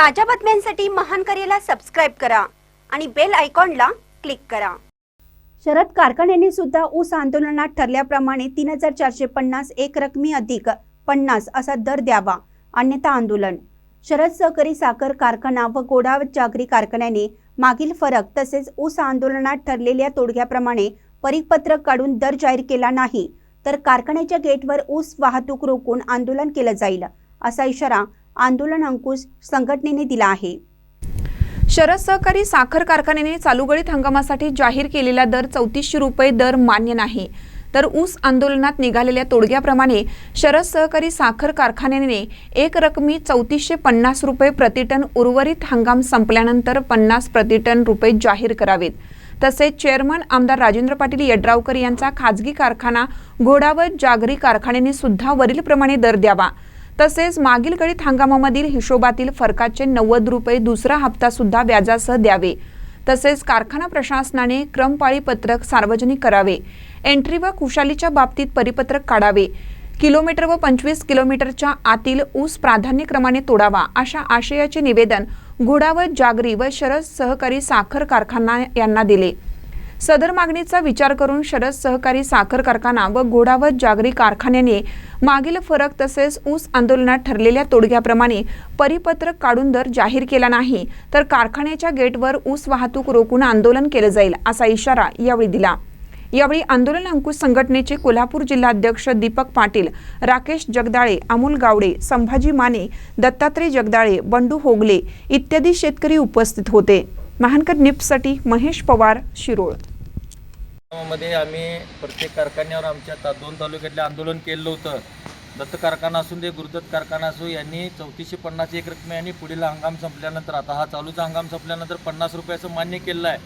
ताज्या बातम्यांसाठी महान करेला सबस्क्राईब करा आणि बेल आयकॉनला क्लिक करा. शरद कारखान्याने सुद्धा ऊस आंदोलनात ठरल्याप्रमाणे तीन हजार चारशे पन्नास एक रकमी अधिक पन्नास असा दर द्यावा अन्यथा आंदोलन. शरद सहकारी साखर कारखाना व गोडा जागरी कारखान्याने मागील फरक तसेच ऊस आंदोलनात ठरलेल्या तोडग्याप्रमाणे परिपत्रक काढून दर जाहीर केला नाही तर कारखान्याच्या गेटवर ऊस वाहतूक रोखून आंदोलन केलं जाईल असा इशारा आंदोलन अंकुश संघटनेने दिला आहे. शरद सहकारी साखर कारखान्याने चालू गळीत हंगामासाठी जाहीर केलेला दर चौतीसशे रुपये दर मान्य नाही. तर ऊस आंदोलनात निघालेल्या तोडग्याप्रमाणे शरद सहकारी साखर कारखान्याने एक रकमी चौतीसशे पन्नास रुपये प्रतिटन उर्वरित हंगाम संपल्यानंतर पन्नास प्रतिटन रुपये जाहीर करावेत. तसेच चेअरमन आमदार राजेंद्र पाटील यड्रावकर यांचा खाजगी कारखाना घोडावत जागरी कारखान्याने सुद्धा वरीलप्रमाणे दर द्यावा. तसेच मागील गळीत हंगामामधील हिशोबातील फरकाचे नव्वद रुपये दुसरा हप्ता सुद्धा व्याजासह द्यावे. तसेच कारखाना प्रशासनाने क्रमपाळी पत्रक सार्वजनिक करावे. एंट्री व कुशालीच्या बाबतीत परिपत्रक काढावे. किलोमीटर व पंचवीस किलोमीटरच्या आतील ऊस प्राधान्यक्रमाने तोडावा अशा आशयाचे निवेदन घोडावत जागरी व शरद सहकारी साखर कारखाना यांना दिले. सदर मागणीचा विचार करून शरद सहकारी साखर कारखाना व घोडावत जागरी कारखान्याने मागील फरक तसेच ऊस आंदोलनात ठरलेल्या तोडग्याप्रमाणे परिपत्रक काढून दर जाहीर केला नाही तर कारखान्याच्या गेटवर ऊस वाहतूक रोखून आंदोलन केलं जाईल असा इशारा यावेळी दिला. यावेळी आंदोलन अंकुश संघटनेचे कोल्हापूर जिल्हाध्यक्ष दीपक पाटील राकेश जगदाळे अमोल गावडे संभाजी माने दत्तात्रय जगदाळे बंडू होगले इत्यादी शेतकरी उपस्थित होते. महानकर निप्ससाठी महेश पवार शिरोळ. मध्ये आम्ही प्रत्येक कारखान्यावर आमच्या ता दोन तालुक्यातले आंदोलन केलं होतं. दत्त कारखाना असून दे गुरुदत्त कारखाना असू यांनी चौतीसशे पन्नास एक रकमे आणि पुढील हंगाम संपल्यानंतर आता हा चालूचा हंगाम संपल्यानंतर पन्नास रुपयाचं मान्य केलं आहे.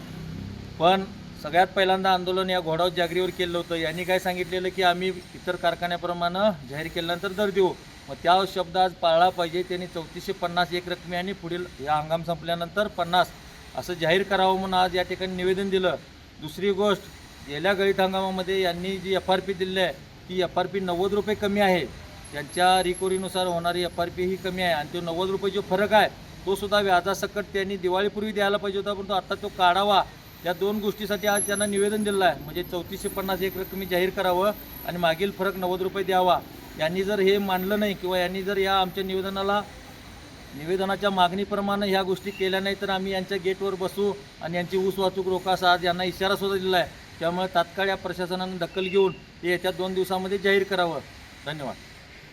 पण सगळ्यात पहिल्यांदा आंदोलन या घोडाव जागरीवर केलं होतं. यांनी काय सांगितलेलं की आम्ही इतर कारखान्याप्रमाणे जाहीर केल्यानंतर दर देऊ. मग त्या शब्द आज पाळला पाहिजे. त्यांनी चौतीसशे पन्नास एक रकमे आणि पुढील या हंगाम संपल्यानंतर पन्नास असं जाहीर करावं म्हणून आज या ठिकाणी निवेदन दिलं. दुसरी गोष्ट गेल्या गळीत हंगामामध्ये यांनी जी एफ आर पी दिली आहे ती एफ आर पी नव्वद रुपये कमी आहे. त्यांच्या रिकोरीनुसार होणारी एफ आर पी ही कमी आहे आणि तो नव्वद रुपये जो फरक आहे तो सुद्धा व्याजासकट त्यांनी दिवाळीपूर्वी द्यायला पाहिजे होता परंतु आता तो काढावा. या दोन गोष्टीसाठी आज त्यांना निवेदन दिलं आहे. म्हणजे चौतीसशे पन्नास एक रकमी जाहीर करावं आणि मागील फरक नव्वद रुपये द्यावा. यांनी जर हे मानलं नाही किंवा यांनी जर या आमच्या निवेदनाला निवेदनाच्या मागणीप्रमाणे ह्या गोष्टी केल्या नाही तर आम्ही यांच्या गेटवर बसू आणि यांची ऊस वाहतूक रोखासा आज यांना इशारासुद्धा दिला आहे. त्यामुळे तात्काळ या प्रशासनानं दखल घेऊन ते येत्या दोन दिवसामध्ये जाहीर करावं. धन्यवाद.